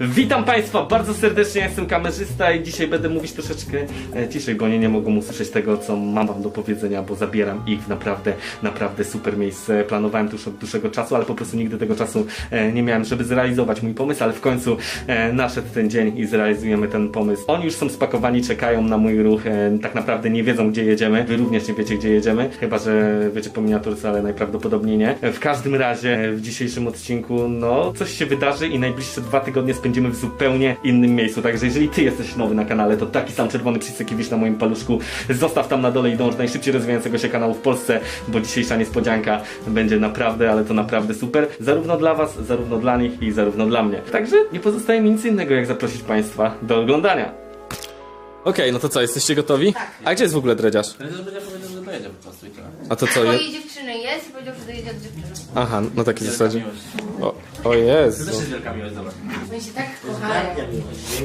Witam Państwa bardzo serdecznie, jestem kamerzysta i dzisiaj będę mówić troszeczkę e, ciszej, bo oni nie mogą usłyszeć tego, co mam wam do powiedzenia, bo zabieram ich w naprawdę, naprawdę super miejsce. Planowałem to już od dłuższego czasu, ale po prostu nigdy tego czasu e, nie miałem, żeby zrealizować mój pomysł, ale w końcu e, nadszedł ten dzień i zrealizujemy ten pomysł. Oni już są spakowani, czekają na mój ruch, tak naprawdę nie wiedzą, gdzie jedziemy. Wy również nie wiecie, gdzie jedziemy, chyba, że wiecie po miniaturce, ale najprawdopodobniej nie. W każdym razie w dzisiejszym odcinku, no, coś się wydarzy i najbliższe dwa tygodnie spędzimy w zupełnie innym miejscu. Także jeżeli ty jesteś nowy na kanale, to taki sam czerwony przycisk widzisz na moim paluszku, zostaw tam na dole i dąż do najszybciej rozwijającego się kanału w Polsce, bo dzisiejsza niespodzianka będzie naprawdę, ale to naprawdę super. Zarówno dla was, zarówno dla nich i zarówno dla mnie. Także nie pozostaje mi nic innego, jak zaprosić państwa do oglądania. Okej, no to co, jesteście gotowi? Tak. A gdzie jest w ogóle dredziarz? Prezes będzie powiedział, że dojedzie po prostu i tyle. A to co Mojej dziewczyny jest i powiedział, że dojedzie od dziewczyny. Aha, takiej Wielka zasadzie. O, o To Jezu. też jest wielka miłość, zobacz. My się tak kochają.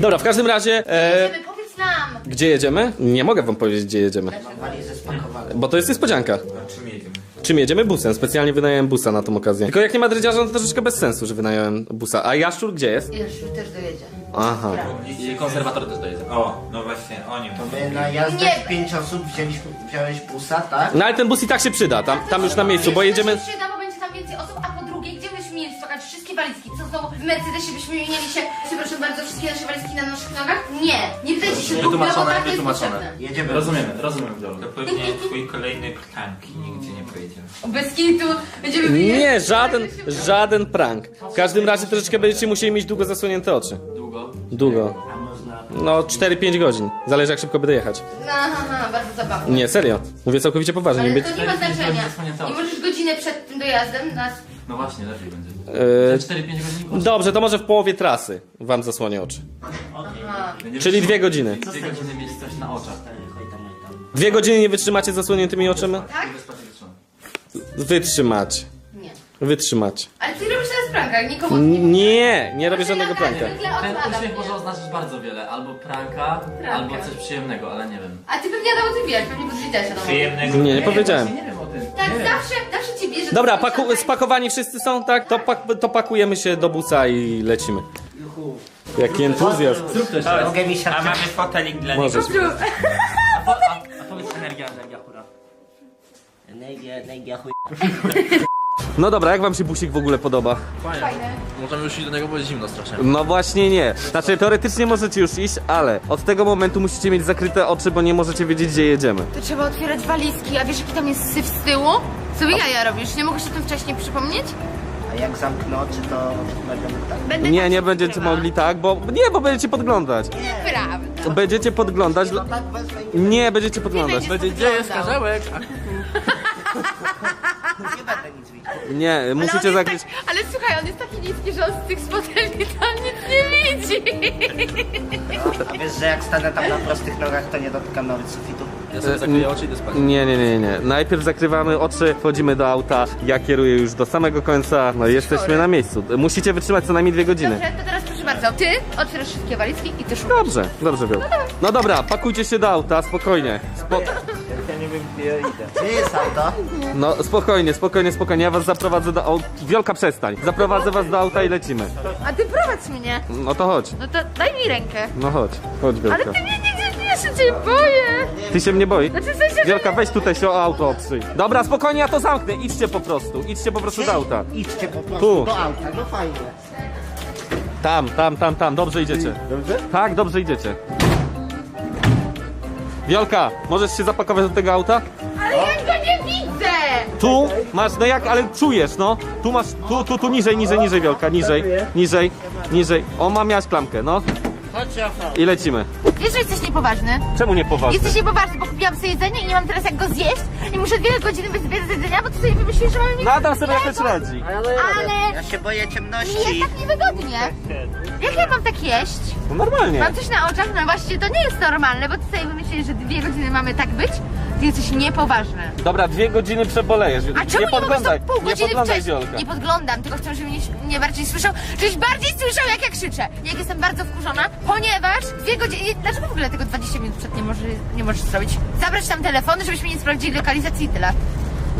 Dobra, w każdym razie... E, Jedziemy, powiedz nam! gdzie jedziemy? Nie mogę wam powiedzieć, gdzie jedziemy. Walizę spakowane. Bo to jest niespodzianka. Czym jedziemy? Czym jedziemy? Busem. Specjalnie wynająłem busa na tą okazję. Tylko jak nie ma dredziarza, no to troszeczkę bez sensu, że wynająłem busa. A Jaszczur gdzie jest? Jaszczur też dojedzie. Aha. I konserwator też dojedzie. O, no właśnie, o nim. To my na jazdę Nie. w pięć osób wzięliśmy, wziąłeś busa, tak? No ale ten bus i tak się przyda, tam, tam już na miejscu, bo To jedziemy... się przyda, wszystkie walizki? Co znowu w Mercedesie byśmy mieli się, przepraszam bardzo, wszystkie nasze walizki na naszych nogach? Nie! Nie wydajcie się, Wytłumaczone, bo to jest wytłumaczone. potrzebne. Jedziemy. Rozumiemy, rozumiem Wiolu. To pewnie twój kolejny prank i nigdzie nie pojedziemy. Bez kitu będziemy Nie, żaden, żaden prank. W każdym razie troszeczkę będziecie musieli mieć długo zasłonięte oczy. Długo. Długo. A można... No 4-5 godzin. Zależy jak szybko będę jechać. No, aha, aha, bardzo zabawne. Nie, serio. Mówię całkowicie poważnie. Ale to nie ma znaczenia. Nie możesz godzinę przed tym dojazdem nas... No właśnie, lepiej będzie. Yy, 4-5 godzin dobrze, to może w połowie trasy wam zasłonię oczy. Aha. Czyli dwie godziny. Dwie godziny mieć coś na oczach. Dwie godziny nie wytrzymacie z zasłoniętymi oczyma? Tak? Wytrzymać. Nie. Wytrzymać. Ale ty robisz pranka, nikomu Nie, nie robię żadnego pranka. Ten uśmiech może oznaczać bardzo wiele. Albo pranka, albo coś przyjemnego, ale nie wiem. A ty pewnie Adam o tym wiesz, pewnie podwiedziałeś Adam. Przyjemnego. Nie, nie powiedziałem. właśnie Nie wiem o tym. Tak, nie wiem. zawsze, zawsze cię bierze... Dobra, do paku spakowani wszyscy są, tak? To, pak to pakujemy się do busa i lecimy. Jaki entuzjazm. Zrób to jeszcze raz. Mogę mi się... A mamy fotelik dla niego. Możesz. A, po, a, a powiedz energia, energia, hura. Energia, energia, chuj. No dobra, jak wam się busik w ogóle podoba? Fajne. Możemy już iść do niego, bo jest zimno strasznie. No właśnie nie. Znaczy teoretycznie możecie już iść, ale od tego momentu musicie mieć zakryte oczy, bo nie możecie wiedzieć gdzie jedziemy. To trzeba otwierać walizki, a wiesz jaki tam jest syf z tyłu? Sobie jaja robisz, nie mogłeś o tym wcześniej przypomnieć? A jak zamknę oczy, to będziemy tak. Będę Nie, tak nie będziecie mogli tak, bo... Nie, bo będziecie podglądać. Nieprawda. Będziecie podglądać... dla- Tak wezmę i nie, Nie, będziecie podglądać. Będzie gdzie jest Karzełek? nie będę nic widział. Nie, Ale, on musicie jest zakryć... tak, ale słuchaj, on jest taki niski, że on z tych spoteli tam nic nie widzi. A wiesz, że jak stanę tam na prostych nogach, to nie dotykam nawet sufitu? Ja sobie zakryję oczy i idę spać. Nie, nie, nie, nie. Najpierw zakrywamy oczy, wchodzimy do auta, ja kieruję już do samego końca, no i jesteśmy na miejscu. Musicie wytrzymać co najmniej dwie godziny. Dobrze, to teraz proszę bardzo, ty otwierasz wszystkie walizki i ty szukasz. Dobrze, dobrze wiem. No dobra, pakujcie się do auta, spokojnie. Spo... Gdzie jest auto? No spokojnie, spokojnie, spokojnie. Ja was zaprowadzę do auta. Wielka przestań. Zaprowadzę was do auta i lecimy. A ty prowadź mnie. No to chodź. No to daj mi rękę. No chodź, chodź Ale Wielka. ty mnie nigdzie nie, ja się cię boję. Ty się mnie boi? Znaczy w sensie, że... Wielka, weź tutaj się o auto oprzyj. Dobra, spokojnie, ja to zamknę. Idźcie po prostu, idźcie po prostu do auta. Idźcie po prostu Tu. do auta, no fajnie. Tam, tam, tam, tam, dobrze idziecie. Dobrze? Tak, dobrze idziecie. Wiolka, możesz się zapakować do tego auta? Ale ja go nie widzę. Tu masz, no jak, ale czujesz, no. Tu masz, tu, tu, tu, niżej, niżej, niżej, Wiolka, niżej, niżej, niżej. O, ma miałaś klamkę, no. Chodź, Rafał. I lecimy. Wiesz, że jesteś niepoważny? Czemu nie poważnie? Jesteś niepoważny, bo kupiłam sobie jedzenie i nie mam teraz jak go zjeść i muszę dwie godziny bez bez jedzenia, bo ty sobie wymyślisz, że mamy mieć... No Adam sobie jakoś radzi. Ale Ja się boję mi ciemności. jest tak niewygodnie. Jak ja mam tak jeść? No normalnie. Mam coś na oczach? No właśnie, to nie jest normalne, bo ty sobie wymyślisz, że dwie godziny mamy tak być? Ty jesteś niepoważny. Dobra, dwie godziny przebolejesz. A czemu nie, podglądaj, to pół nie godziny podglądaj wcześniej? Wiolka. Nie podglądam, tylko chcę, żebyś mnie bardziej słyszał, żebyś bardziej słyszał, jak ja krzyczę. Jak jestem bardzo wkurzona, ponieważ dwie godziny... Dlaczego w ogóle tego 20 minut przed nie, może, nie możesz zrobić? Zabrać tam telefony, żebyśmy nie sprawdzili lokalizacji i tyle.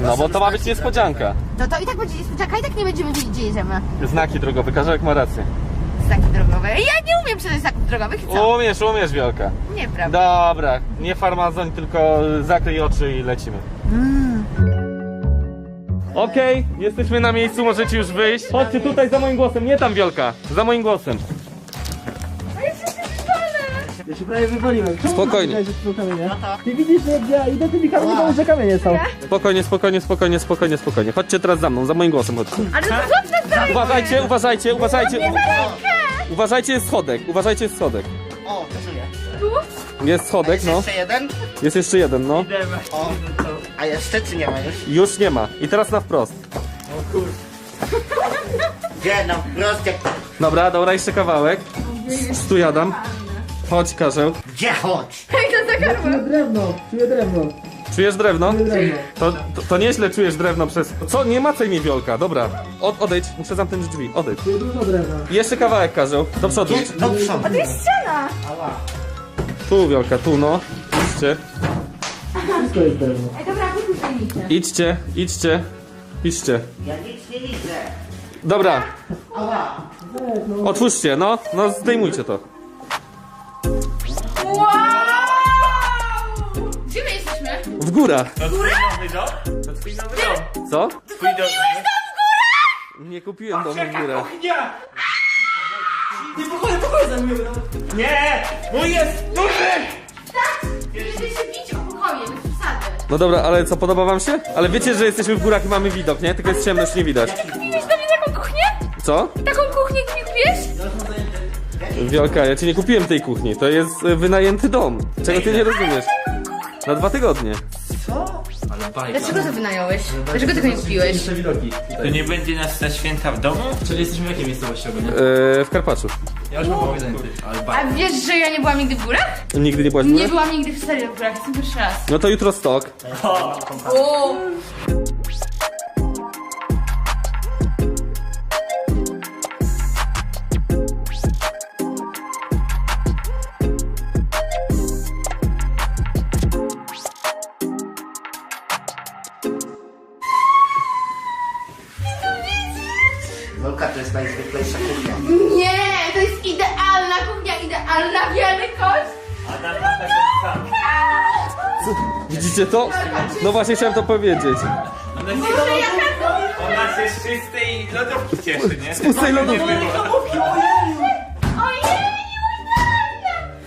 No bo to ma być niespodzianka. No to i tak będzie niespodzianka, i tak nie będziemy wiedzieć, gdzie jedziemy. Znaki drogowe, Karzełek ma rację. znaki drogowe. Ja nie umiem czytać znaków drogowych i co? Umiesz, umiesz, Wiolka. Nieprawda. Dobra, nie farmazon, tylko zakryj oczy i lecimy. Okej, jesteśmy na miejscu, możecie już wyjść. Chodźcie tutaj za moim głosem, nie tam Wiolka, za moim głosem. Ja się prawie wywaliłem. Czemu Spokojnie. powiedziałeś, że to są kamienie? Ty widzisz, że jak ja idę tymi kamieniami, że kamienie są. Spokojnie, spokojnie, spokojnie, spokojnie, spokojnie. Chodźcie teraz za mną, za moim głosem chodźcie. Ale to złap nas dalej! Uważajcie, uważajcie, uważajcie. Uważajcie, jest schodek, uważajcie, jest schodek. O, żyje. Jest schodek, no. Jeszcze jeden? Jest jeszcze jeden, no. O, a jeszcze czy nie ma już? Już nie ma. I teraz na wprost. Gdzie no, wprost jak... Dobra, dobra, jeszcze kawałek. Stój Adam. Chodź, Karzeł. Gdzie chodź? Czuję drewno, czuję drewno, Czujesz drewno? czuję drewno. To, to, to nieźle czujesz drewno przez... Co? Nie macaj mnie Wiolka, dobra. Od, odejdź, muszę zamknąć drzwi, odejdź. Czuję dużo drewna. Jeszcze kawałek, Karzeł. Do przodu Gdzie? Do przodu. Tu Wiolka, tu no. Idźcie, Wszystko jest drewno. Ej, dobra, kupisz tajemnicę. idźcie, idźcie, idźcie. Ja nic nie widzę. Dobra, Ała. otwórzcie, no. No zdejmujcie to. W górach. To twój nowy dom? To twój nowy dom. Co? Twój dom. Nie kupiłem domu w górach. Nie! Nie, pokoju, pokoju zajmujemy. Nie! Mój jest duży! Będziecie się bić o pokoje, bez przesady. No dobra, ale co, podoba wam się? Ale wiecie, że jesteśmy w górach i mamy widok, nie? Tylko jest ciemno, już nie widać. Kupiłeś dla mnie taką kuchnię? Co? Taką kuchnię mi kupiłeś? Wielka, ja ci nie kupiłem tej kuchni, to jest e, wynajęty dom. Czego ty nie rozumiesz? Na dwa tygodnie. Ale bajka. Dlaczego to wynająłeś? Dlaczego tego nie kupiłeś? To nie będzie nas na święta w domu? Czyli jesteśmy w jakiej miejscowości ogólnie? E, w Karpaczu. Ja już mam powiedzenie. Ale A wiesz, że ja nie byłam nigdy w górach? Nigdy nie byłaś w Nie górach? byłam nigdy w serio w górach, jestem pierwszy raz. No to jutro stok. O! To jest najzwyklejsza kuchnia. Nie, to jest idealna kuchnia, idealna wielkość. Adam ma taką samą. Widzicie to? No właśnie chciałem to powiedzieć. Ona się, Boże, jaka to... ona się z czystej lodówki cieszy, nie? Z pustej lodówki.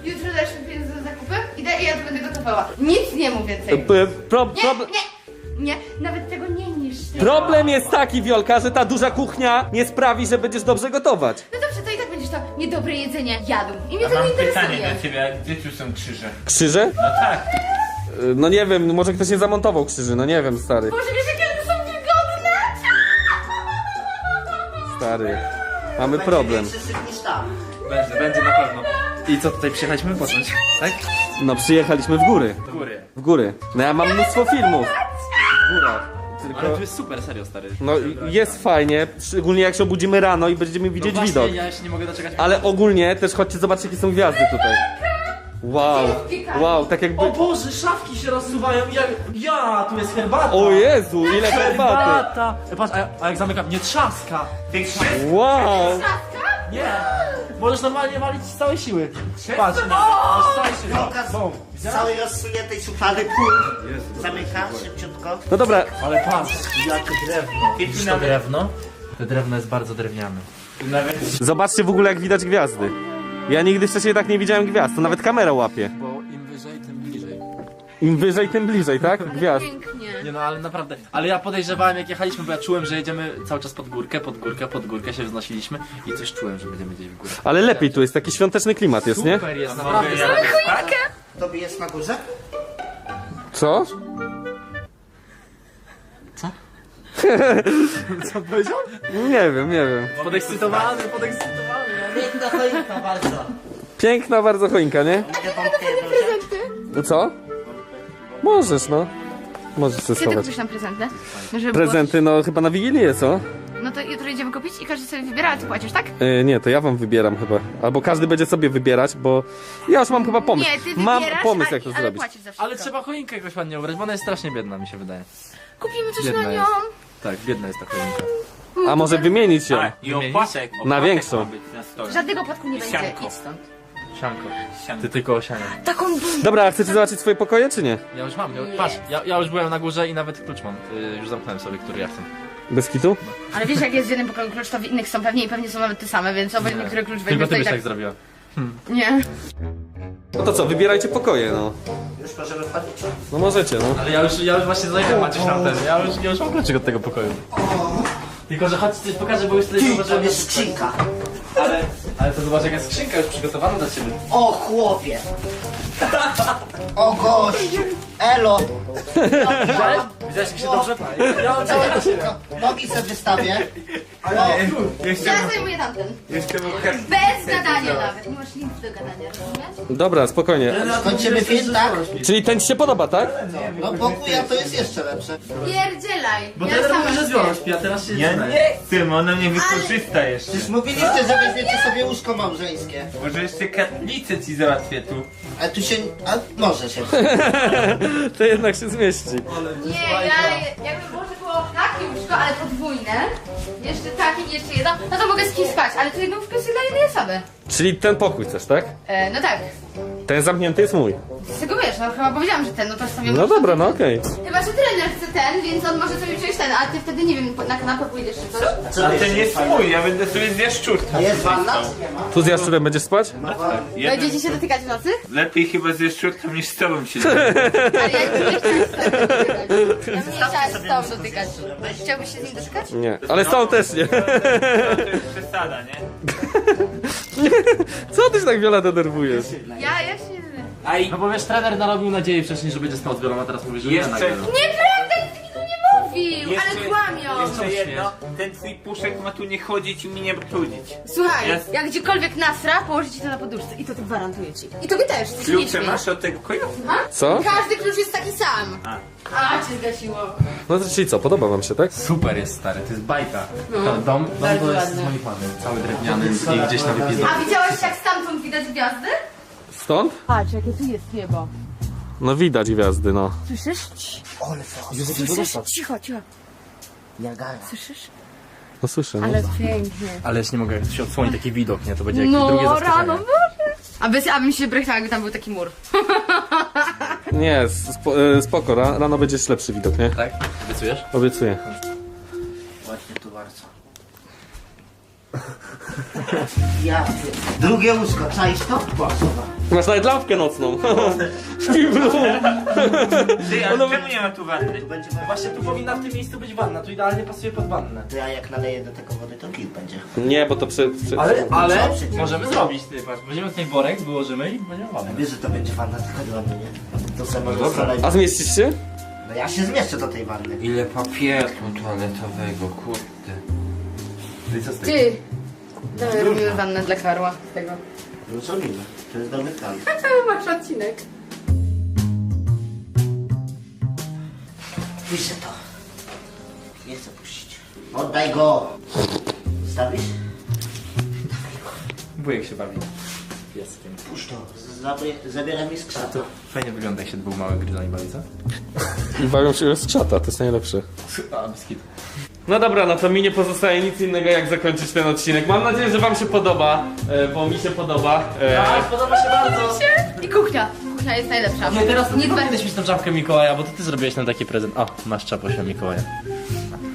Jutro dasz mi pieniądze za zakupy? Idę i ja to będę gotowała. Nic nie mów więcej. P- Pro, Nie, nie, nie, nawet tego nie. Problem jest taki, Wiolka, że ta duża kuchnia nie sprawi, że będziesz dobrze gotować. No dobrze, to i tak będziesz to niedobre jedzenie jadł. I mnie A to nie mam interesuje. pytanie do ciebie, a gdzie tu są krzyże? Krzyże? No tak. E, No nie wiem, może ktoś nie zamontował krzyży, no nie wiem, stary. Boże, wiesz jakie one są wygodne? Stary. Mamy problem. Syf niż tam. Będzie, będzie na pewno. I co, tutaj przyjechaliśmy począć? Tak? No przyjechaliśmy w góry. W góry. W góry. No ja mam mnóstwo filmów. W górach. Ale Tylko... tu jest super, serio stary. No jest fajnie, szczególnie jak się obudzimy rano i będziemy widzieć no właśnie, widok. ja się nie mogę doczekać. Ale ogólnie też chodźcie zobaczcie jakie są gwiazdy tutaj. Wow, wow, tak jakby... O Boże, szafki się rozsuwają jak... Ja, tu jest herbata! O Jezu, ile herbaty! Herbata! Patrz, a, a jak zamykam, nie trzaska! Wow! Nie! Możesz normalnie walić z całej siły. Patrz, no, z całej siły. Wielka Bum. z całej rozsuniętej szuflady pół. Zamyka szybciutko. No dobra, Ale patrz, jakie drewno. Widzisz to drewno? To drewno jest bardzo drewniane. Zobaczcie w ogóle jak widać gwiazdy. Ja nigdy wcześniej tak nie widziałem gwiazd, to nawet kamera łapie. Im wyżej, tym bliżej, tak? Gwiazd. Pięknie. Nie no, ale naprawdę. Ale ja podejrzewałem jak jechaliśmy, bo ja czułem, że jedziemy cały czas pod górkę, pod górkę, pod górkę się wznosiliśmy i coś czułem, że będziemy gdzieś w górę. Ale lepiej tu jest, taki świąteczny klimat jest, nie? Super jest, mogę naprawdę. ja spać? Tobie jest na górze? Co? Co powiedział? Nie wiem, nie wiem. Podekscytowany, podekscytowany. Piękna choinka bardzo. Piękna bardzo choinka, nie? Mogę? No co? Możesz, no. Możesz Kiedy schować. kupisz nam prezenty? No, żeby Prezenty, no chyba na Wigilię, co? Było... No to jutro idziemy kupić i każdy sobie wybiera, a ty płacisz, tak? E, nie, to ja wam wybieram chyba. Albo każdy będzie sobie wybierać, bo ja już mam chyba pomysł. Nie, ty mam wybierasz, pomysł, a, jak to ale zrobić. płacisz za wszystko. Ale trzeba choinkę jakoś ładnie ubrać, bo ona jest strasznie biedna, mi się wydaje. Kupimy coś Biedna na nią. jest. Tak, biedna jest ta choinka. A może wymienić ją? I opłatek. Na większą. ma być na stole. Żadnego opłatku nie będzie. Sianko. Idź stąd. Sianko. Sianko. Ty tylko osiania. Taką. Dobra, a chcecie zobaczyć swoje pokoje, czy nie? Ja już mam, ja, patrz, ja, ja już byłem na górze i nawet klucz mam. Y, już zamknąłem sobie, który ja chcę. Bez kitu? Ale wiesz, jak jest w jednym pokoju klucz, to w innych są pewnie i pewnie są nawet te same, więc obojętnie, który klucz Tylko weźmiesz, ty to i byś tak... tak zrobiła. Nie. No to co, wybierajcie pokoje, no. Już możemy wchodzić? No możecie, no. Ale ja już, ja już właśnie zajmę Maciuś tam ten, ja już, ja już mam kluczyk od tego pokoju. Tylko, że chodź coś pokażę, bo już tutaj Ty, to zauważyłem... jest skrzynka. Ale, ale to zobacz, jaka skrzynka już przygotowana dla ciebie. O chłopie. O gościu. Elo. Widziałeś, jak się dobrze... Całe to Nogi sobie wystawię. O, Ja zajmuję tamten. Jeszcze. Bez gadania nawet. Nie masz nic do gadania, rozumiesz? Dobra, spokojnie. kończymy film, tak? Czyli ten ci się podoba, tak? No bokuja to jest jeszcze lepsze. Pierdzielaj. Bo ja ja sama mówię, że śpię. zbiorą śpi, a teraz się Ja nie chcę, ona mnie wykorzysta jeszcze. Przecież mówiliście, że weźmiecie sobie łóżko małżeńskie. Może jeszcze katlicę ci załatwię tu. A tu się... A może się. To jednak się zmieści. Nie, ja jakby może było takie łóżko, ale podwójne. Jeszcze takie, i jeszcze jedno. No to mogę z kim spać, ale to jedno łóżko jest dla jednej osoby. Czyli ten pokój chcesz, tak? E, no tak. Ten zamknięty jest mój. Z tego wiesz, no chyba powiedziałam, że ten, no to sobie No dobra, no okej. Ten, więc on może sobie wziąć ten, a ty wtedy, nie wiem, na kanapę pójdziesz czy coś. Co A ten jest mój, ja będę sobie z jaszczurką. A jest wanna? Tu z jaszczurem będziesz spać? Jeden... Będziecie się dotykać w nocy? Lepiej chyba z jaszczurką niż z tobą się Ale ja nie chciałam z tobą dotykać. Ja bym nie chciała z tobą dotykać. Chciałbyś się z nim dotykać? Nie. Ale są też nie. To jest przesada, nie? Co ty się tak wiele denerwujesz? Ja, ja się... A i No bo wiesz, trener narobił nadziei wcześniej, że będzie spał z wieloma, a teraz mówi, że nie Jeszcze-. Nieprawda, mówił, ale kłamią. Jeszcze jedno, ten twój puszek ma tu nie chodzić i mi nie brudzić. Słuchaj, Jest. jak gdziekolwiek nasra, położę ci to na poduszce i to ty gwarantuję ci. I tobie też, ty się nie Klucze śmiej. masz od tego kojotu? Co? Każdy klucz jest taki sam. A. A, cię zgasiło. No to czyli co, podoba wam się, tak? Super jest stary, to jest bajka. To dom, dom Bardzo to jest ładny. z moich mamy, cały drewniany i gdzieś na wypizdu. A widziałeś jak stamtąd widać gwiazdy? Stąd? Patrz, jakie tu jest niebo. No widać gwiazdy, no. Słyszysz? Ole. Słyszysz? Cicho, cicho. Niagara. Słyszysz? No słyszę, no. Ale pięknie. Ale już nie mogę, jak się odsłoni taki widok, nie? To będzie jakieś No, drugie rano, zaskoczenie. Boże. A bez, abym się brechała, jakby tam był taki mur. Nie, spo, e, spoko, ra, rano będzie lepszy widok, nie? Tak? Obiecujesz? Obiecuję. Ja pier- Drugie łóżko, czaisz to? Płasowa. Masz nawet lampkę nocną. Śpi w domu. Ty, ale czemu nie ma tu wanny? Tu będzie Właśnie tu powinna w tym miejscu być wanna, tu idealnie pasuje pod wannę. To ja jak naleję do tego wody, to git będzie. Nie, bo to prze... Ale, ale możemy zrobić, ty patrz, weźmiemy tutaj worek, wyłożymy i będziemy wannę. Wiesz, że to będzie wanna tylko dla mnie. To sobie można stole... A zmieścisz się? No ja się zmieszczę do tej wanny. Ile papieru toaletowego, kurde. Ty co z tego? Ty. Dawaj, robimy wannę dla Karła z tego. No co robimy? To jest dobry plan. Masz odcinek. Puśćcie to. Nie chcę puścić. Oddaj go! Zostawisz? Wujek się bawi. Pieskiem. Puść to. Zabie- Zabieram mi skrzata. Fajnie wygląda, jak się dwóch małych gryzoni bawi, co? I bawią się z czata, to jest najlepsze. A, biskit. No dobra, no to mi nie pozostaje nic innego jak zakończyć ten odcinek. Mam nadzieję, że wam się podoba, e, bo mi się podoba. E, Tak, podoba się bardzo. I kuchnia. Kuchnia jest najlepsza. Nie, teraz to nie dbaj. powinieneś mieć tą czapkę Mikołaja, bo to ty zrobiłeś nam taki prezent. O, masz czaposia Mikołaja.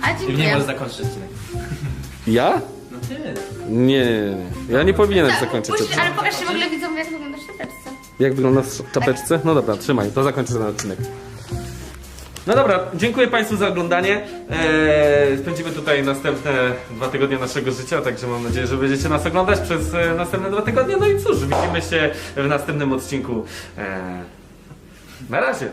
A I w niej dziękuję. możesz zakończyć odcinek. Ja? No ty. Nie, nie, nie. Ja nie powinienem Tak, zakończyć puść- odcinka. Ale pokaż się w ogóle widzom, jak wyglądasz w czapeczce. Jak wygląda w czapeczce? No dobra, trzymaj, to zakończę ten odcinek. No dobra, dziękuję Państwu za oglądanie. Eee, spędzimy tutaj następne dwa tygodnie naszego życia, także mam nadzieję, że będziecie nas oglądać przez e, następne dwa tygodnie. No i cóż, widzimy się w następnym odcinku. Eee, na razie.